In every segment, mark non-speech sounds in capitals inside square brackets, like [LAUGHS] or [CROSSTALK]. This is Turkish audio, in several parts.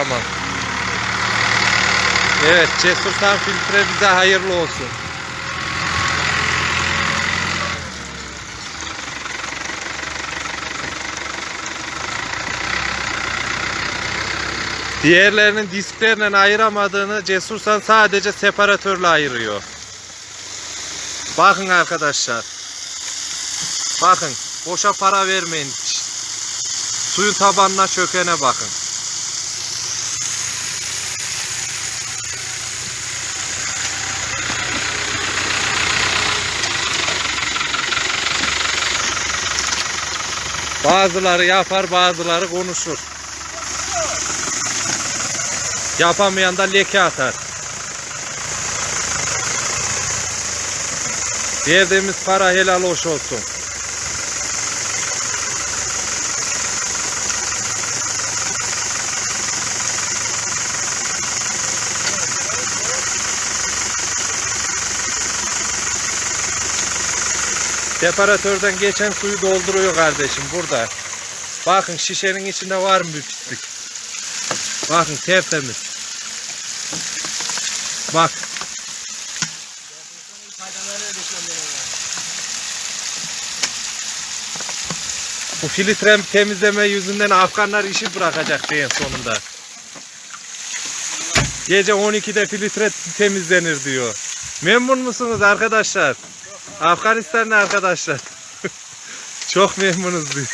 Tamam. Evet Cesursan filtre bize hayırlı olsun. Diğerlerinin disklerle ayıramadığını Cesursan sadece separatörle ayırıyor. Bakın arkadaşlar. Bakın boşa para vermeyin. Suyun tabanına çökene bakın. Bazıları yapar bazıları konuşur. Yapamayan da leke atar. Verdiğimiz para helal hoş olsun. Separatörden geçen suyu dolduruyor kardeşim burada. Bakın şişenin içinde var mı bir pislik? Bakın tertemiz. Bak. Bu filtre temizleme yüzünden Afganlar işi bırakacak en sonunda. Gece 12'de filtre temizlenir diyor. Memnun musunuz arkadaşlar? Afganistanlı arkadaşlar. [LAUGHS] Çok memnunuz diyor.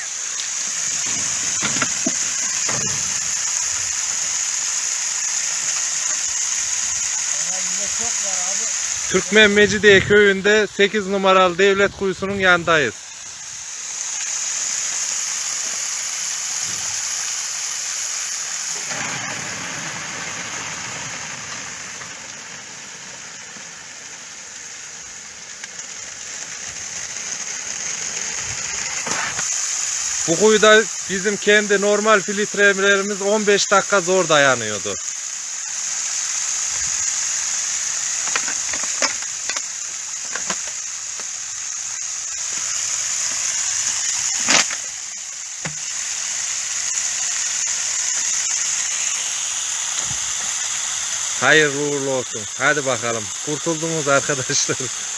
Türkmen Mecidiye köyünde 8 numaralı devlet kuyusunun yanındayız. Bu kuyuda bizim kendi normal filtrelerimiz 15 dakika zor dayanıyordu. Hayırlı uğurlu olsun. Hadi bakalım. Kurtuldunuz arkadaşlar. [LAUGHS]